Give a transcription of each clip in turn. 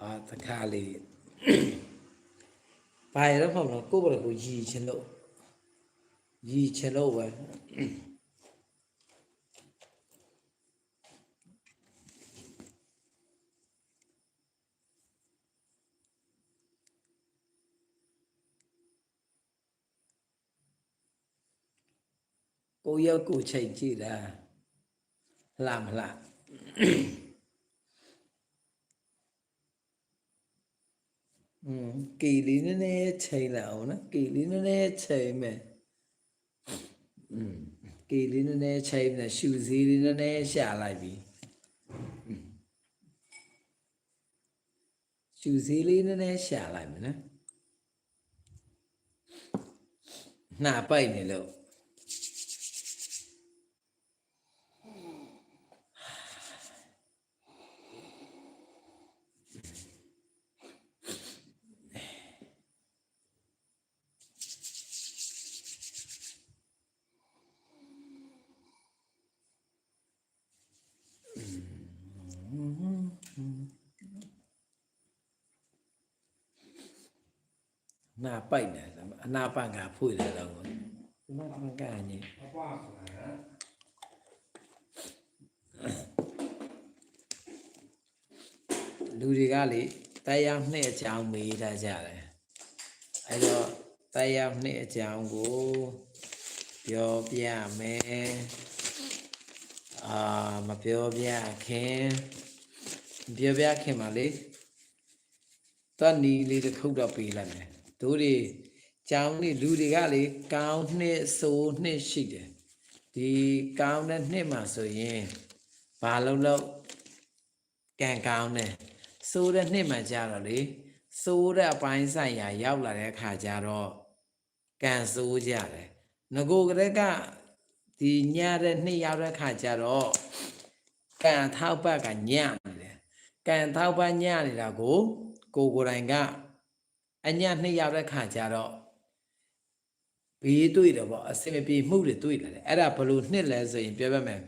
အာတခါလေးဘာရတော့မဟုတ်တော့ကိုယ့်ဘက်ကိုရည်ချင်လို့ရည်ချင်လို့ပဲ ကိုယ့်ရောက်ကိုယ်ချိန်ကြည့်တာလှမလှ อืมကီလေးနည်းနည်းချိန်လိုက်အောင်နော်ကီလေးနည်းနည်းချိန်မယ်อืมကီလေးနည်းနည်းချိန်မယ်ရှူစည်းလေးနည်းနည်းရှာလိုက်ပြီอืมရှူစည်းလေးနည်းနည်းရှာလိုက်မယ်နော်နှာပိုက်နေလို့ နှာပိုက်နေတယ်အနာပငါဖွေတယ်တော့ဒီမှာမကန်ကြီးအပွားဆိုတာလူတွေကလေတရားနှစ်အကြောင်းမေးထားကြတယ်အဲတော့တရားနှစ်အကြောင်းကိုပြောပြမယ်အာမပြောပြခင်မပြောပြခင်ပါလေတတ်နီလေးတစ်ခုတော့ပေးလိုက်မယ် တို့တွေကြောင်းလေးလူတွေကလေကောင်းနှစ်ဆိုးနှစ်ရှိတယ်ဒီကောင်းတဲ့နှစ်မှာဆိုရင်ဘာလုံးလုံးကံကောင်းတယ်စိုးတဲ့နှစ်မှကြတော့လေစိုးတဲ့အပိုင်းဆိုင်ရာရောက်လာတဲ့အခါကျတော့ကံစိုးကြတယ်ငကိုကလေးကဒီညတဲ့နှစ်ရောက်တဲ့အခါကျတော့ကံထောက်ပတ်ကညနေတယ်ကံထောက်ပတ်ညနေတာကို ကိုကိုယ်တိုင်က အညနှစ်ရောက်တဲ့အခါကျတော့ဘေးတွေ့တယ်ပေါ့အစင်မပြေမှုတွေတွေ့လာတယ်အဲ့ဒါဘယ်လိုနှစ်လဲဆိုရင်ပြောပြမယ်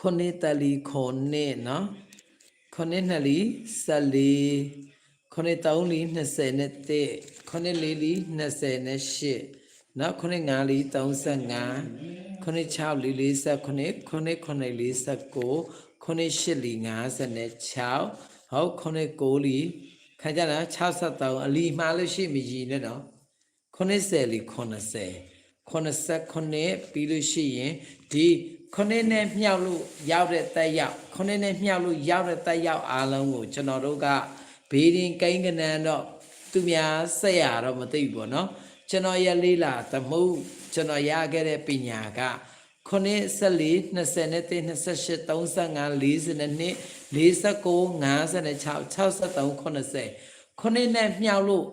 ခုနှစ်တလီခုနှစ်နော်ခုနှစ်နှစ်လီ14ခုနှစ်သုံးလီ20နဲ့1ခုနှစ်လေးလီ28နော်ခုနှစ်ငါးလီ35ခုနှစ်6လီ40ခုနှစ်ခုနှစ်ခုနှစ်လီ19ခုနှစ်8လီ56ဟုတ်ခုနှစ်9လီ ခါကြတာ63အလီမှားလို့ရှိမကြီးနဲ့နော်90လီ90 89ပြီးလို့ရှိရင်ဒီခုနှစ်နဲ့မြောက်လို့ရောက်တဲ့တက်ရောက်ခုနှစ်နဲ့မြောက်လို့ရောက်တဲ့တက်ရောက်အားလုံးကိုကျွန်တော်တို့ကဘေးရင်ကိန်းကနန်တော့သူများဆက်ရတော့မသိဘူးပေါ့နော်ကျွန်တော်ရဲ့လေးလာသမှုကျွန်တော်ရခဲ့တဲ့ပညာက ခုနှစ်14 23 28 35 42 49 56 63 90ခုနှစ်နဲ့မြောက်လို့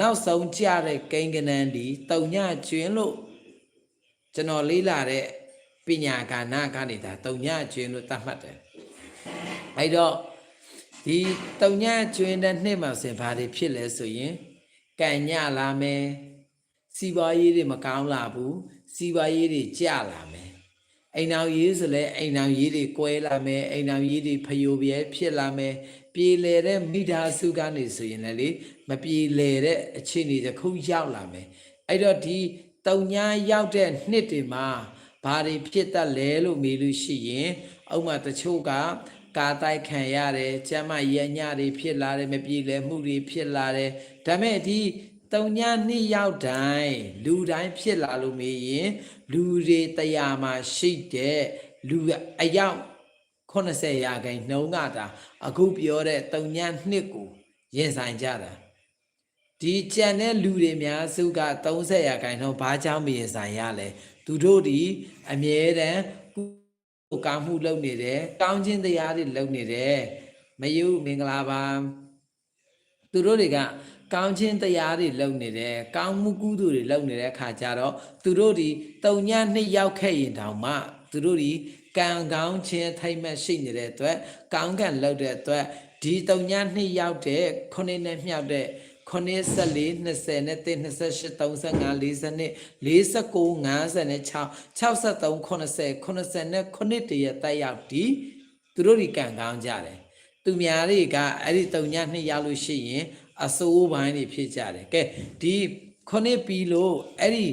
နောက်ဆုံးကြတဲ့ကိန်းကနန်ဒီတုံညကျွင်းလို့ကျွန်တော်လေးလာတဲ့ပညာကာနာကနေဒါတုံညကျွင်းလို့သတ်မှတ်တယ်အဲ့တော့ဒီတုံညကျွင်းတဲ့နှစ်မှာဆိုရင်ဘာတွေဖြစ်လဲဆိုရင်ကံညလာမယ်စီးပွားရေးတွေမကောင်းလာဘူးစီးပွားရေးတွေကျလာမယ် အိမ်အောင်ရေးဆိုလဲအိမ်အောင်ရေးတွေကွဲလာမယ်အိမ်အောင်ရေးတွေဖျို့ပြဲဖြစ်လာမယ်ပြေလေတဲ့မိသားစုကနေဆိုရင်လည်းလေမပြေလေတဲ့အခြေအနေတစ်ခုရောက်လာမယ်အဲ့တော့ဒီတုံညာရောက်တဲ့နှစ်တွေမှာဘာတွေဖြစ်တတ်လဲလို့မေးလို့ရှိရင်ဥပမာတချို့ကကာတိုက်ခံရတယ်ကျမ်းမရညတွေဖြစ်လာတယ်မပြေလည်မှုတွေဖြစ်လာတယ်ဒါမဲ့ဒီ တုံညာနှစ်ရောက်တိုင်းလူတိုင်းဖြစ်လာလို့မေးရင် လူတွေတရားမှာရှိတဲ့လူအယောက်80ရာခိုင်နှုန်းကတာအခုပြောတဲ့တုံညာနှစ်ကိုရင်ဆိုင်ကြတာဒီကြံတဲ့လူတွေများစုက30ရာခိုင်နှုန်းဘာကြောင့်မရင်ဆိုင်ရလဲသူတို့ဒီအမြဲတမ်းကိုကောင်းမှုလုပ်နေတယ်ကောင်းခြင်းတရားတွေလုပ်နေတယ်မယုမင်္ဂလာပါသူတို့တွေက ကောင်းခြင်းတရားတွေလုပ်နေတယ်ကောင်းမှုကုသိုလ်တွေလုပ်နေတဲ့အခါကျတော့သူတို့ဒီတုံညနှစ်ယောက်ခဲ့ရင်တောင်မှသူတို့ဒီကံကောင်းခြင်းထိုက်မှတ်ရှိနေတဲ့အတွက်ကောင်းကံလုပ်တဲ့အတွက်ဒီတုံညနှစ်ယောက်တဲ့ခုနှစ်နဲ့မြောက်တဲ့84 20နဲ့28 35 40 49 56 63 80 89တရတက်ရောက်ဒီသူတို့ဒီကံကောင်းကြတယ်သူများတွေကအဲ့ဒီတုံညနှစ်ရောက်လို့ရှိရင် အစိုးပိုင်းတွေဖြစ်ကြတယ်ကဲဒီခုနှစ်ပြီးလို့အဲ့ဒီ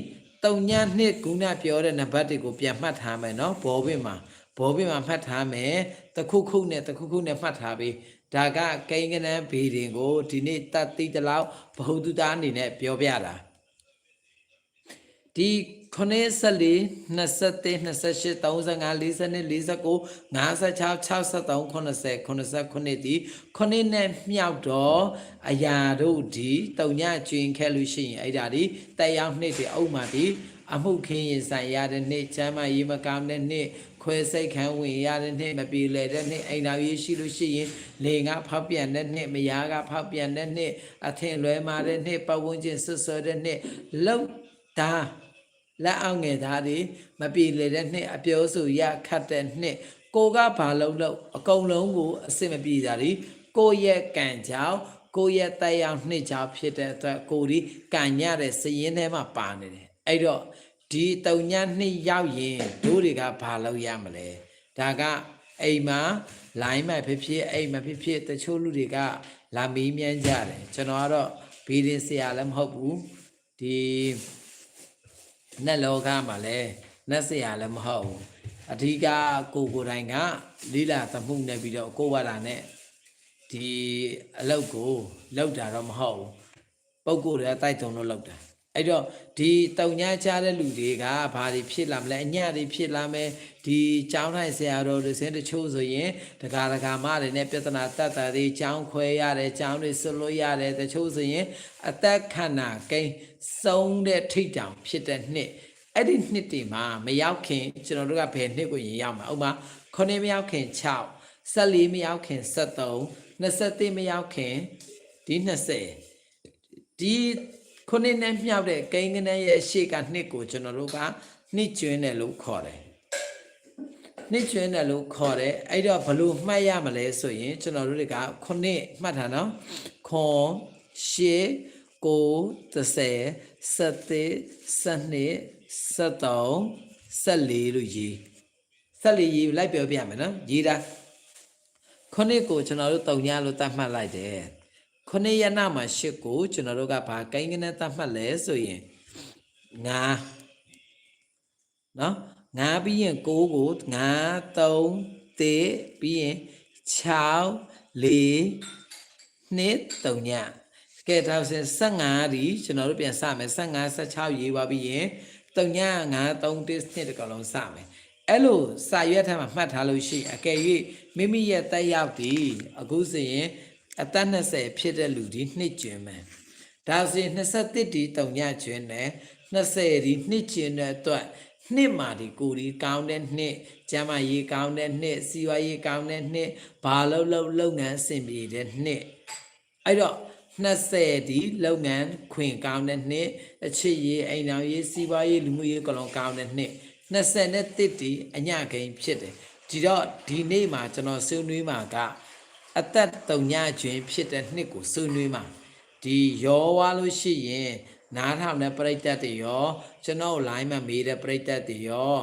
တုံညနှစ်ခုနပြောတဲ့နံပါတ်တွေကိုပြန်မှတ်ထားမယ်နော်ဘောပင်မှာဘောပင်မှာမှတ်ထားမယ်တခုခုနဲ့တခုခုနဲ့မှတ်ထားပြီးဒါကကိန်းကနန်းဘေဒင်ကိုဒီနေ့တတ်သိတလောက်ဘ ഹു တုတာအနေနဲ့ပြောပြတာဒီ 94 23 28 35 42 49 56 63 80 89ဒီခုနှစ်နဲ့မြောက်တော့အရာတို့ဒီတုံညကျွင်ခဲ့လို့ရှိရင်အဲ့ဒါဒီတက်ရောက်နှစ်ဒီအုပ်မှာဒီအမှုခင်းရင်ဆိုင်ရတဲ့နှစ်ချမ်းမရေးမကောင်းတဲ့နှစ်ခွဲစိတ်ခံဝင်ရတဲ့နှစ်မပြေလေတဲ့နှစ်အိမ်တော်ရေးရှိလို့ရှိရင်လေကဖောက်ပြန်တဲ့နှစ်မယားကဖောက်ပြန်တဲ့နှစ်အထင်လွဲမာတဲ့နှစ်ပတ်ဝန်းကျင်ဆွဆွဲတဲ့နှစ်လောက်တာ လက်အောင်ငယ်သားတွေမပြေလေတဲ့နှစ်အပြောဆိုရခတ်တဲ့နှစ်ကိုကဘာလုံးလို့အကုန်လုံးကိုအစစ်မပြေတာဒီကိုယ့်ရဲ့ကံကြောင့်ကိုယ့်ရဲ့တက်ရောက်နှစ်ကြောင့်ဖြစ်တဲ့အတွက်ကိုဒီကံရတဲ့စည်ရင်းထဲမှာပါနေတယ်အဲ့တော့ဒီတုံညနှစ်ရောက်ရင်တို့တွေကဘာလုပ်ရမလဲဒါကအိမ်မှာလိုင်းမှဖြစ်ဖြစ်အိမ်မှာဖြစ်ဖြစ်တချို့လူတွေကလာမီးမြန်းကြတယ်ကျွန်တော်ကတော့ဘီရင်ဆရာလည်းမဟုတ်ဘူးဒီ နတ်လောကမှာလည်းနတ်ဆရာလည်းမဟုတ်ဘူးအဓိကကိုကိုယ်တိုင်ကလီလာသမှုနဲ့ပြီးတော့ကိုဝါလာနဲ့ဒီအလောက်ကိုလောက်တာတော့မဟုတ်ဘူးပုံကိုယ်တွေအတိုက်တုံလို့လောက်တာ အဲ့တော့ဒီတုံညာချတဲ့လူတွေကဘာတွေဖြစ်လာမလဲအညတွေဖြစ်လာမယ်ဒီကျောင်းထိုင်ဆရာတော်တွေစင်းတချို့ဆိုရင်တကာတကာမတွေနဲ့ပြဿနာတတ်တာတွေကျောင်းခွဲရတယ်ကျောင်းတွေဆွလို့ရတယ်တချို့ဆိုရင်အသက်ခန္ဓာကိန်းဆုံးတဲ့ထိတ်တောင်ဖြစ်တဲ့နှစ်အဲ့ဒီနှစ်တွေမှာမရောက်ခင်ကျွန်တော်တို့ကဘယ်နှစ်ကိုရင်ရောက်မှာဥပမာ9မရောက်ခင်6 14မရောက်ခင်73 23မရောက်ခင်ဒီ20ဒီ ခုနှစ်နဲ့မြောက်တဲ့ကိန်းကနန်းရဲ့အရှိကနှစ်ကိုကျွန်တော်တို့ကနှစ်ကျွင်းတယ်လို့ခေါ်တယ်နှစ်ကျွင်းတယ်လို့ခေါ်တယ်အဲ့တော့ဘယ်လို့မှတ်ရမလဲဆိုရင်ကျွန်တော်တို့တွေကခုနှစ်မှတ်တာနော်ခွန်ရှေကို30 71 72 73လို့ရေး74ရေးလိုက်ပြောပြမယ်နော်ရေးတာခုနှစ်ကိုကျွန်တော်တို့တုံညာလို့သတ်မှတ်လိုက်တယ် ခုနှစ်ရနာမှာရှစ်ကိုကျွန်တော်တို့ကဘာကိုင်းကနေသတ်မှတ်လဲဆိုရင်ငါနော်ငါပြီးရင်6ကိုငါ3တေပြီးရင်6 4နှစ်တုံညာကဲဒါဆိုရင်15ဒီကျွန်တော်တို့ပြန်စမယ်15 16ရေးပါပြီးရင်တုံညာ9 3 1နှစ်တကလုံးစမယ်အဲ့လိုစာရွက်ထဲမှာမှတ်ထားလို့ရှိရင်အကယ်၍မိမိရဲ့တက်ရောက်ဒီအခုဆိုရင် အသက်20ဖြစ်တဲ့လူဒီနှစ်ကျင်မယ်ဒါဆိုရင်21ဒီတုံညကျင်နဲ့20ဒီနှစ်ကျင်တဲ့အတွက်နှစ်မှာဒီကိုဒီကောင်းတဲ့နှစ်ကျမ်းမာရေးကောင်းတဲ့နှစ်စီဝါရေးကောင်းတဲ့နှစ်ဘာလို့လုံလုပ်ငန်းအဆင်ပြေတဲ့နှစ်အဲ့တော့20ဒီလုပ်ငန်းခွင်ကောင်းတဲ့နှစ်အချစ်ရေးအိမ်တော်ရေးစီးပွားရေးလူမှုရေးကလုံးကောင်းတဲ့နှစ်20နဲ့တစ်ဒီအညကိန်းဖြစ်တယ်ဒီတော့ဒီနေ့မှာကျွန်တော်ဆွေးနွေးမှာက အသက်တုံညကျွင်ဖြစ်တဲ့နှစ်ကိုဆွေးနွေးမှာဒီရောဝါလို့ရှိရင်နားထောင်တဲ့ပြိတ္တတွေရောကျွန်တော် line မှာမေးတဲ့ပြိတ္တတွေရော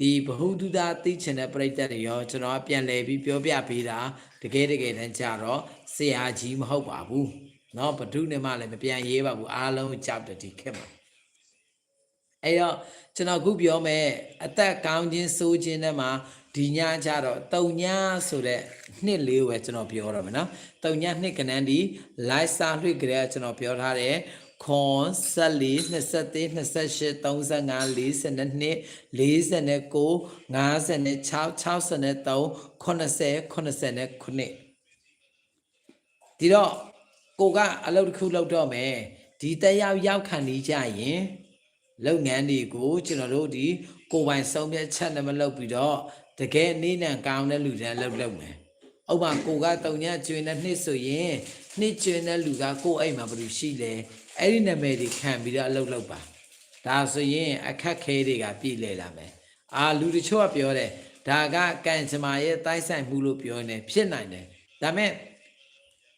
ဒီဘ ഹു တုဒသိချင်တဲ့ပြိတ္တတွေရောကျွန်တော်ပြန်လည်ပြီးပြောပြပေးတာတကယ်တကယ်တမ်းကြတော့ဆရာကြီးမဟုတ်ပါဘူးเนาะဘဒုနဲ့မှလည်းမပြန်ရေးပါဘူးအားလုံးကြောက်တယ်ဒီခေတ်မှာအဲ့တော့ကျွန်တော်ခုပြောမယ်အသက်ကောင်းခြင်းစိုးခြင်းထဲမှာ ဒီညကြတော့တုံညဆိုတဲ့နှစ်လေးကိုပဲကျွန်တော်ပြောတော့မယ်နော်တုံညနှစ်ကနန်းဒီလိုက်စာလွှတ်ကြတဲ့ကျွန်တော်ပြောထားတယ်ခွန်14 23 28 35 42 49 56 63 80 89ဒီတော့ကိုကအလုပ်တစ်ခုလုပ်တော့မယ်ဒီတက်ရောက်ရောက်ခံနေကြရင်လုပ်ငန်းတွေကိုကျွန်တော်တို့ဒီကိုယ်ပိုင်ဆုံးဖြတ်ချက်နဲ့မလုပ်ပြီးတော့ တကယ်နေနံကောင်းတဲ့လူတွေလုပ်လုပ်မယ်။ဥပမာကိုကတုံညကျွေတဲ့နှစ်ဆိုရင်နှစ်ကျွေတဲ့လူကကိုယ်အိမ်မှာဘယ်လိုရှိလဲ။အဲ့ဒီနာမည်တွေခံပြီးတော့အလုပ်လုပ်ပါ။ဒါဆိုရင်အခက်ခဲတွေကပြည့်လဲလာမယ်။အာလူတချို့ကပြောတယ်ဒါကကံကြမ္မာရဲ့တိုက်ဆိုင်မှုလို့ပြောနေဖြစ်နိုင်တယ်။ဒါမဲ့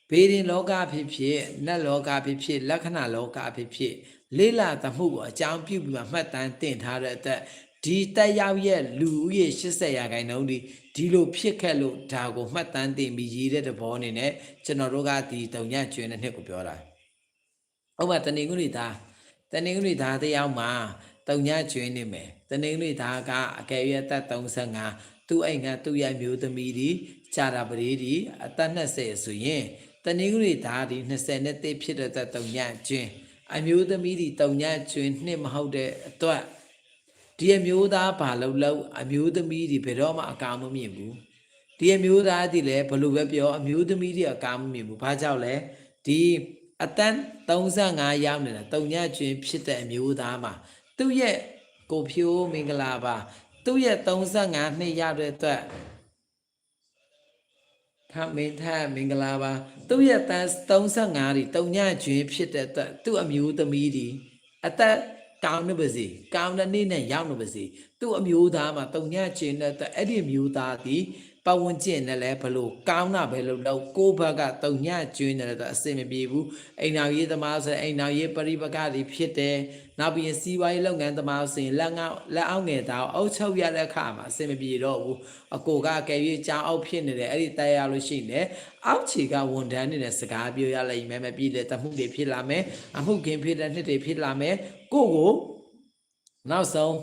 ဘေးရင်လောကဖြစ်ဖြစ်နတ်လောကဖြစ်ဖြစ်လက္ခဏာလောကဖြစ်ဖြစ်လေးလာသမှုကိုအကြောင်းပြုပြီးမှမှတ်တမ်းတင်ထားတဲ့အတွက် ဒီတက်ရောက်ရဲ့လူဦးရေ80ရာခိုင်နှုန်းဒီဒီလိုဖြစ်ခဲ့လို့ဒါကိုမှတ်တမ်းတင်ပြီးရေးတဲ့သဘောအနေနဲ့ကျွန်တော်တို့ကဒီတုံညကျွင်းတဲ့နှစ်ကိုပြောတာဥပမာတဏိကုဏီသားတဏိကုဏီသားတစ်ယောက်မှာတုံညကျွင်းနေမယ်တဏိကုဏီသားကအကယ်၍အသက်35သူ့အိမ်ကသူ့ရဲ့မျိုးသမီးဒီခြာတာပရိဒီအသက်20ဆိုရင်တဏိကုဏီသားဒီ20နဲ့တိဖြစ်တဲ့သက်တုံညကျွင်းအမျိုးသမီးဒီတုံညကျွင်းနှစ်မဟုတ်တဲ့အတွက် ဒီအမျိုးသားဘာလို့လို့အမျိုးသမီးဒီဘယ်တော့မှအကာမမြင်ဘူးဒီအမျိုးသားဒီလည်းဘလို့ပဲပြောအမျိုးသမီးဒီအကာမမြင်ဘူးဘာကြောင့်လဲဒီအတန်း35ရောက်နေတာတုံညကျွင်းဖြစ်တဲ့အမျိုးသားမှာသူ့ရဲ့ကိုဖြိုးမင်္ဂလာပါသူ့ရဲ့35နှစ်ရောက်တဲ့အတွက်ထမင်းထမင်္ဂလာပါသူ့ရဲ့တန်း35ဒီတုံညကျွင်းဖြစ်တဲ့အတွက်သူ့အမျိုးသမီးဒီအသက် ကောင်းနေပါစေကောင်းတဲ့နေ့နဲ့ရောက်နေပါစေသူ့အမျိုးသားမှာတုံညကျွင်းတဲ့အတွက်အဲ့ဒီအမျိုးသားဒီပတ်ဝန်းကျင်နဲ့လည်းဘလို့ကောင်းတာပဲလို့တော့ကိုယ့်ဘက်ကတုံညကျွင်းတယ်တော့အစင်မပြေဘူးအိမ်တော်ရေးသမားဆိုအိမ်တော်ရေးပရိပကတွေဖြစ်တယ်နောက်ပြီးရင်စီးပွားရေးလုပ်ငန်းသမားဆိုရင်လက်ငါလက်အောက်ငယ်သားအုပ်ချုပ်ရတဲ့အခါမှာအစင်မပြေတော့ဘူးအကိုကကယ်၍ကြောင်းအောက်ဖြစ်နေတယ်အဲ့ဒီတဲရလို့ရှိနေအောက်ခြေကဝန်ထမ်းနေတဲ့စကားပြောရလိုက်မယ်မပြေတဲ့တမှုတွေဖြစ်လာမယ်အမှုခင်ဖြစ်တဲ့နှစ်တွေဖြစ်လာမယ် ကိုကိုနောက်ဆုံး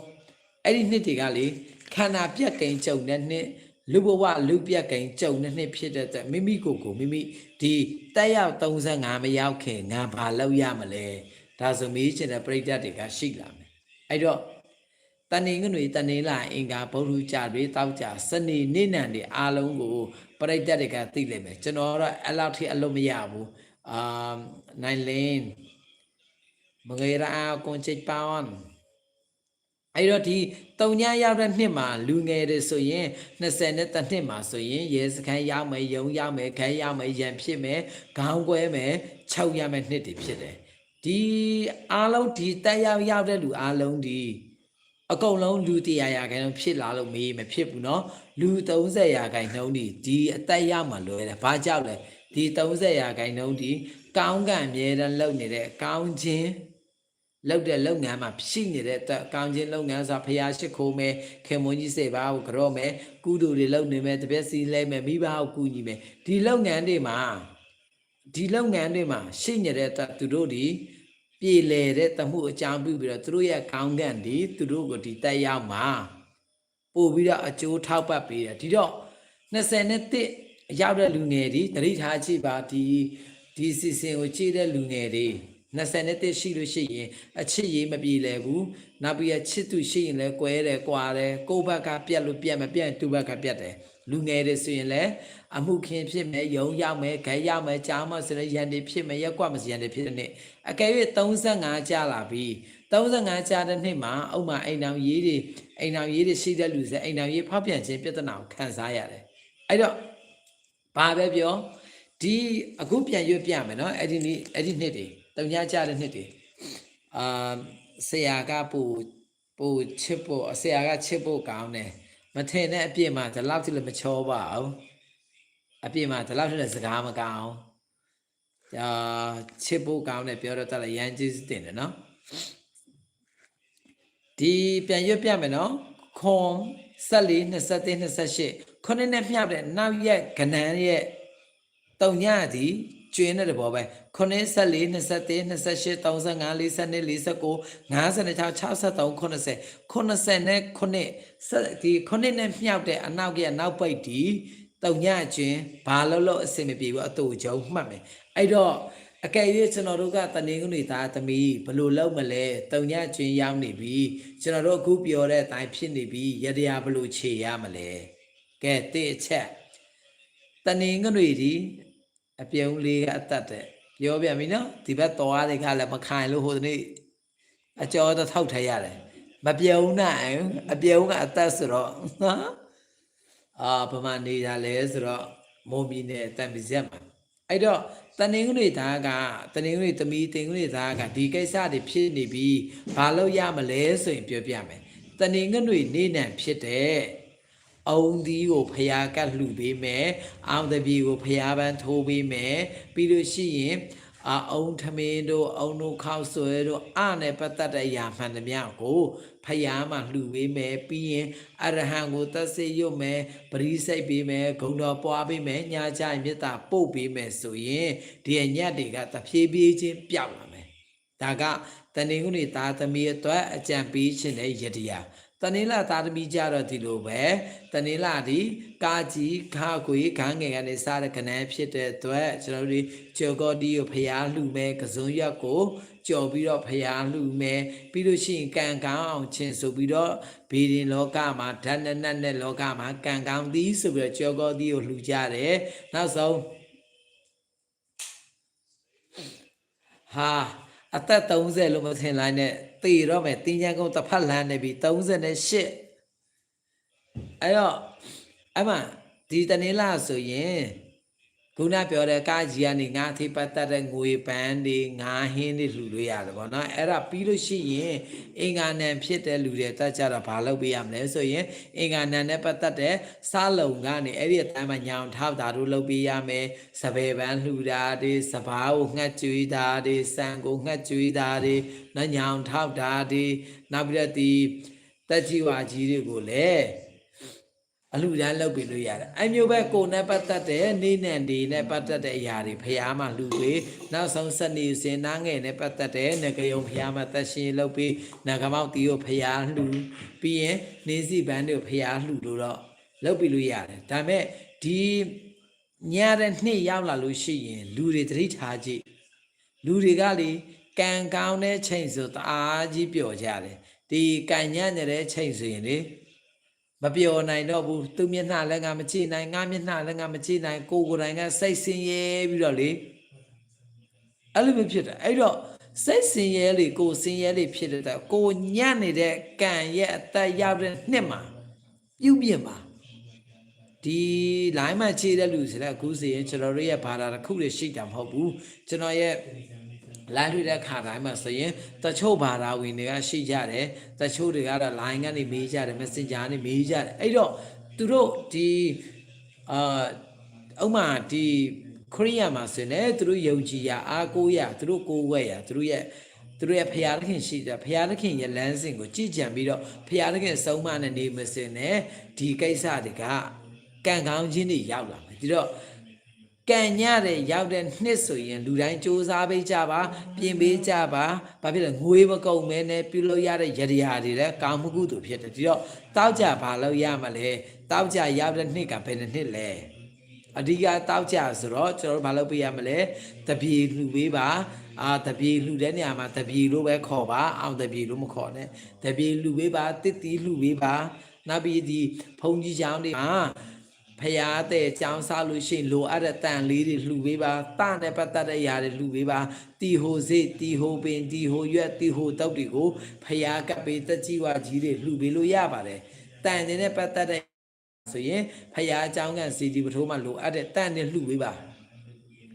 အဲ့ဒီနှစ်တွေကလေခန္ဓာပြက်ကိန်ကြုံတဲ့နှစ်လူဘဝလူပြက်ကိန်ကြုံတဲ့နှစ်ဖြစ်တဲ့အတွက်မိမိကိုယ်ကိုမိမိဒီတက်ရောက်35မရောက်ခင်ငါဘာလုပ်ရမလဲဒါဆိုမေးချင်တဲ့ပြိတ္တတွေကရှိလာမယ်အဲ့တော့တဏ္ဍင်ကတွေတဏ္ဍင်လာအင်္ဂါဗုဒ္ဓကြတွေတောက်ကြစနေနေ့နံတွေအားလုံးကိုပြိတ္တတွေကသိလိမ့်မယ်ကျွန်တော်တော့အဲ့လောက်ထိအလုပ်မရဘူးအာနိုင်လင်း မငယ်ရာကွန်ချစ်ပေါင်းအဲ့တော့ဒီတုံညာရောက်တဲ့နှစ်မှာလူငယ်တွေဆိုရင်20နဲ့တစ်နှစ်မှာဆိုရင်ရဲစခန်းရောက်မယ်ယုံရောက်မယ်ခဲရောက်မယ်ရံဖြစ်မယ်ခေါင်းကွဲမယ်ခြောက်ရမယ်နှစ်တွေဖြစ်တယ်ဒီအားလုံးဒီတက်ရောက်ရောက်တဲ့လူအားလုံးဒီအကုန်လုံးလူ100ရာခိုင်နှုန်းဖြစ်လာလို့မေးမဖြစ်ဘူးเนาะလူ30ရာခိုင်နှုန်းဒီဒီအသက်ရမှာလွယ်တယ်ဘာကြောက်လဲဒီ30ရာခိုင်နှုန်းဒီကောင်းကံအမြဲတမ်းလုပ်နေတဲ့ကောင်းခြင်း လုပ်တဲ့လုပ်ငန်းမှာရှိနေတဲ့အတွက်ကောင်းခြင်းလုပ်ငန်းဆိုဖရာရှိခိုးမယ်ခင်မွန်ကြီးစေပါကိုကြော့မယ်ကုသိုလ်တွေလုပ်နေမယ်တပည့်စီလဲမယ်မိဘကိုကူညီမယ်ဒီလုပ်ငန်းတွေမှာဒီလုပ်ငန်းတွေမှာရှိနေတဲ့အတွက်သူတို့ဒီပြည်လေတဲ့တမှုအကြောင်းပြုပြီးတော့သူတို့ရဲ့ကောင်းကံဒီသူတို့ကိုဒီတက်ရောက်မှာပို့ပြီးတော့အကျိုးထောက်ပံ့ပေးတယ်ဒီတော့20နှစ်တစ်ရောက်တဲ့လူငယ်တွေတတိထားကြည့်ပါဒီဒီစီစဉ်ကိုကြည့်တဲ့လူငယ်တွေ 20နှစ်တည်းရှိလို့ရှိရင်အချစ်ရေးမပြေလည်ဘူးနောက်ပြီးချစ်သူရှိရင်လည်းကွဲတယ်ကွာတယ်ကိုယ့်ဘက်ကပြက်လို့ပြက်မပြက်သူ့ဘက်ကပြက်တယ်လူငယ်တွေဆိုရင်လည်းအမှုခင်ဖြစ်မယ်ယုံရောက်မယ်ခဲရောက်မယ်ကြားမဆိုရင်ရန်တွေဖြစ်မယ်ရက်ကွက်မစရန်တွေဖြစ်တဲ့နေ့အကယ်၍35ကြာလာပြီ35ကြာတဲ့နှစ်မှာအုတ်မအိမ်တော်ရေးတွေအိမ်တော်ရေးတွေရှိတဲ့လူစအိမ်တော်ရေးဖောက်ပြန်ခြင်းပြဿနာကိုခံစားရတယ်အဲ့တော့ဘာပဲပြောဒီအခုပြန်ရွတ်ပြမယ်နော်အဲ့ဒီနေ့အဲ့ဒီနှစ်တွေ တုံညာကြတဲ့နှစ်တွေအာဆရာကပူပူချစ်ဖို့ဆရာကချစ်ဖို့ကောင်းတယ်မထင်တဲ့အပြစ်မှာဒီလောက်ထိလည်းမချောပါဘူးအပြစ်မှာဒီလောက်ထိလည်းစကားမကောင်းအာချစ်ဖို့ကောင်းတယ်ပြောတော့တက်လည်းရန်ကြီးတင်တယ်နော်ဒီပြန်ရွတ်ပြမယ်နော်ခွန်14 23 28ခုနှစ်နဲ့မျှတဲ့နောက်ရက်ကဏ္ဍရဲ့တုံညသည် ကျွင်းတဲ့ဘောပဲ9 24 21 28 35 42 49 56 63 90 90နဲ့9ဒီ9နဲ့မြောက်တဲ့အနောက်ကနောက်ပိတ်ဒီတုံညကျွင်းဘာလို့လို့အစင်မပြေဘူးအတူကြုံမှတ်မယ်အဲ့တော့အကယ်၍ကျွန်တော်တို့ကတနင်္ဂနွေသားသမီးဘလို့လုပ်မလဲတုံညကျွင်းရောက်နေပြီကျွန်တော်တို့အခုပြောတဲ့အတိုင်းဖြစ်နေပြီရတရားဘလို့ခြေရမလဲကဲတိအချက်တနင်္ဂနွေဒီ အပြုံးလေးကအသက်တဲ့ပြောပြပြီနော်ဒီဘက်တော်တွေကလည်းမခိုင်လို့ဟိုနေ့အကျော်တော့ထောက်ထရတယ်မပြုံးနိုင်အပြုံးကအသက်ဆိုတော့အာဗမာနေတာလဲဆိုတော့မိုးမီနဲ့တန်ပီဇက်မှာအဲ့တော့တနင်္ဂနွေသားကတနင်္ဂနွေသမီးတင်္ဂနွေသားကဒီကိစ္စတွေဖြစ်နေပြီးဘာလို့ရမလဲဆိုရင်ပြောပြမယ်တနင်္ဂနွေနေ့နံဖြစ်တဲ့ အုံသီးကိုဖျားကတ်လှူပေးမယ်အောင်တပြေကိုဖျားပန်းထိုးပေးမယ်ပြီးလို့ရှိရင်အာအုံထမင်းတို့အုံတို့ခောက်ဆွဲတို့အနဲ့ပတ်သက်တဲ့အရာမှန်သမျှကိုဖျားမှလှူပေးမယ်ပြီးရင်အရဟံကိုသက်စေရွတ်မယ်ပရိစိတ်ပေးမယ်ဂုံတော်ပွားပေးမယ်ညာကြရင်မေတ္တာပို့ပေးမယ်ဆိုရင်ဒီအညတ်တွေကတဖြည်းဖြည်းချင်းပျောက်လာမယ်ဒါကတဏ္ဍကုဏီသားသမီးအတွက်အကြံပေးခြင်းတဲ့ယတရား တဏ္ဍလသားသမီးကြတော့ဒီလိုပဲတဏ္ဍလဒီကာကြီးခါခွေခန်းငယ်ကနေစားတဲ့ကနန်းဖြစ်တဲ့အတွက်ကျွန်တော်တို့ကြော်ကောတီကိုဖျားလှူမယ်ကစုံရက်ကိုကြော်ပြီးတော့ဖျားလှူမယ်ပြီးလို့ရှိရင်ကံကောင်းအောင်ခြင်းဆိုပြီးတော့ဘေးရင်လောကမှာဓာတ်နဲ့နတ်နဲ့လောကမှာကံကောင်းသည်ဆိုပြီးတော့ကြော်ကောတီကိုလှူကြတယ်နောက်ဆုံးဟာအသက်30လို့မထင်လိုက်နဲ့ တည်တော့မယ်တင်းချမ်းကုန်းတစ်ဖက်လန်းနေပြီ38အဲ့တော့အဲ့မှာဒီတနေ့လားဆိုရင် ခုနပြောတဲ့ကားကြီးကနေငါအထိပတ်သက်တဲ့ငွေပန်းတွေငါဟင်းတွေလှူလို့ရတယ်ပေါ့နော်အဲ့ဒါပြီးလို့ရှိရင်အင်္ဂါနံဖြစ်တဲ့လူတွေတက်ကြတော့ဘာလုပ်ပေးရမလဲဆိုရင်အင်္ဂါနံနဲ့ပတ်သက်တဲ့စားလုံကနေအဲ့ဒီအတိုင်းမှာညောင်ထောက်တာတို့လုပ်ပေးရမယ်စပယ်ပန်းလှူတာတွေစပားကိုငှက်ကြွေးတာတွေစံကိုငှက်ကြွေးတာတွေနော်ညောင်ထောက်တာတွေနောက်ပြီးတော့ဒီတက်ကြီးဝါကြီးတွေကိုလည်း အလှူဒန်းလုပ်ပေးလို့ရတယ်အဲ့မျိုးပဲကိုယ်နဲ့ပတ်သက်တဲ့နေနဲ့ဒီနဲ့ပတ်သက်တဲ့အရာတွေဖះမှာလှူပေးနောက်ဆုံးစနေစင်နာငယ်နဲ့ပတ်သက်တဲ့ငကယုံဖះမှာတက်ရှင်လုပ်ပေးနဂမောက်တီကိုဖះလှူပြီးရင်နေစီပန်းတွေကိုဖះလှူလို့တော့လုပ်ပေးလို့ရတယ်ဒါပေမဲ့ဒီညတဲ့နှစ်ရောက်လာလို့ရှိရင်လူတွေသတိထားကြည့်လူတွေကလေကံကောင်းတဲ့ချိန်ဆိုတအားကြီးပျော်ကြတယ်ဒီကံညံ့နေတဲ့ချိန်ဆိုရင်လေ မပျော်နိုင်တော့ဘူးသူမျက်နှာလည်းငါမကြည့်နိုင်ငါမျက်နှာလည်းငါမကြည့်နိုင်ကိုယ်ကိုယ်တိုင်ကစိတ်ဆင်းရဲပြီးတော့လေအဲ့လိုမျိုးဖြစ်တယ်အဲ့တော့စိတ်ဆင်းရဲလေကိုယ်ဆင်းရဲလေဖြစ်တဲ့အတွက်ကိုညံ့နေတဲ့ကံရဲ့အသက်ရောက်တဲ့နှစ်မှာပြုတ်ပြစ်မှာဒီ line မှာခြေတဲ့လူဆိုတဲ့အခုစီရင်ကျွန်တော်တို့ရဲ့ဘာသာတစ်ခုတွေရှိတာမဟုတ်ဘူးကျွန်တော်ရဲ့ line တွေ့တဲ့ခါတိုင်းမှာဆိုရင်တချို့ဘာသာဝင်တွေကရှိကြတယ်တချို့တွေကတော့ line ကနေမေးကြတယ် messenger ကနေမေးကြတယ်အဲ့တော့သူတို့ဒီအာဥမာဒီခရိယာမှာဆိုရင်လည်းသူတို့ယုံကြည်ရအားကိုးရသူတို့ကိုးဝဲရသူတို့ရဲ့သူတို့ရဲ့ဖရာသခင်ရှိတယ်ဖရာသခင်ရဲ့လမ်းစဉ်ကိုကြည်ကြံပြီးတော့ဖရာသခင်ဆုံးမနဲ့နေမစင်နဲ့ဒီကိစ္စတွေကကံကောင်းခြင်းတွေရောက်လာမယ်ဒီတော့ ကံညတဲ့ရောက်တဲ့နှစ်ဆိုရင်လူတိုင်းစူးစမ်းပေးကြပါပြင်ပေးကြပါဘာဖြစ်လဲငွေမကုန်မဲနဲ့ပြုလုပ်ရတဲ့ရတရားတွေလည်းကာမှုကုသိုလ်ဖြစ်တယ်ဒီတော့တောက်ကြဘာလို့ရမလဲတောက်ကြရောက်တဲ့နှစ်ကဘယ်နှစ်လဲအဓိကတောက်ကြဆိုတော့ကျွန်တော်တို့ဘာလုပ်ပေးရမလဲတပြေလှူပေးပါအာတပြေလှူတဲ့နေရာမှာတပြေလို့ပဲခေါ်ပါအောင်တပြေလို့မခေါ်နဲ့တပြေလှူပေးပါတစ်တီလှူပေးပါနောက်ပြီးဒီဘုံကြီးချောင်းတွေမှာ ဖရာတဲ့ကြောင်းစားလို့ရှိရင်လိုအပ်တဲ့တန်လေးတွေလှူပေးပါတနဲ့ပတ်သက်တဲ့ຢာတွေလှူပေးပါတီဟိုစေတီဟိုပင်တီဟိုရွက်တီဟိုတောက်တွေကိုဖရာကပ်ပေးတက်ကြီးဝါကြီးတွေလှူပေးလို့ရပါတယ်တန်တဲ့ပတ်သက်တဲ့ဆိုရင်ဖရာအကြောင်းကစီတီပထိုးမှလိုအပ်တဲ့တန်တွေလှူပေးပါ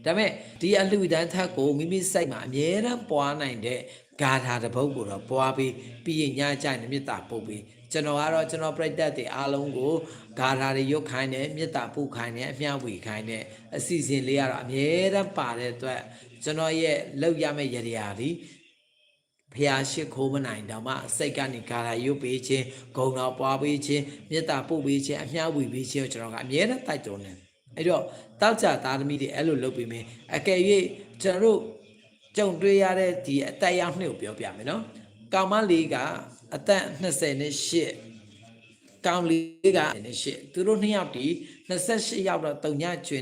ဒါမဲ့ဒီအလှူဒန်းထက်ကိုမိမိစိတ်မှာအမြဲတမ်းပွားနိုင်တဲ့ဂါထာတစ်ပုဒ်ကိုတော့ပွားပြီးပြီးရင်ညကြိုင်မေတ္တာပုတ်ပြီး ကျွန်တော်ကတော့ကျွန်တော်ပြိတ္တတွေအားလုံးကိုဂါထာတွေရုပ်ခိုင်းတယ်မေတ္တာပုတ်ခိုင်းတယ်အမျှဝေခိုင်းတယ်အစီအစဉ်လေးကတော့အမြဲတမ်းပါတဲ့အတွက်ကျွန်တော်ရဲ့လောက်ရမယ့်ရတရားဒီဖျားရှိခိုးမနိုင်တော့မှစိတ်ကနေဂါထာရုပ်ပေးခြင်းဂုံတော်ပွားပေးခြင်းမေတ္တာပုတ်ပေးခြင်းအမျှဝေပေးခြင်းကိုကျွန်တော်ကအမြဲတမ်းတိုက်တွန်းတယ်အဲ့တော့တောက်ကြသားသမီးတွေအဲ့လိုလုပ်ပြီးမယ်အကယ်၍ကျွန်တော်တို့ကြုံတွေ့ရတဲ့ဒီအတက်ရောက်နှစ်ကိုပြောပြမယ်နော်ကောင်မလေးက အသက်20နဲ့8ကောင်လေးက28သူတို့နှစ်ယောက်ဒီ28ယောက်တော့တုံညကျွေး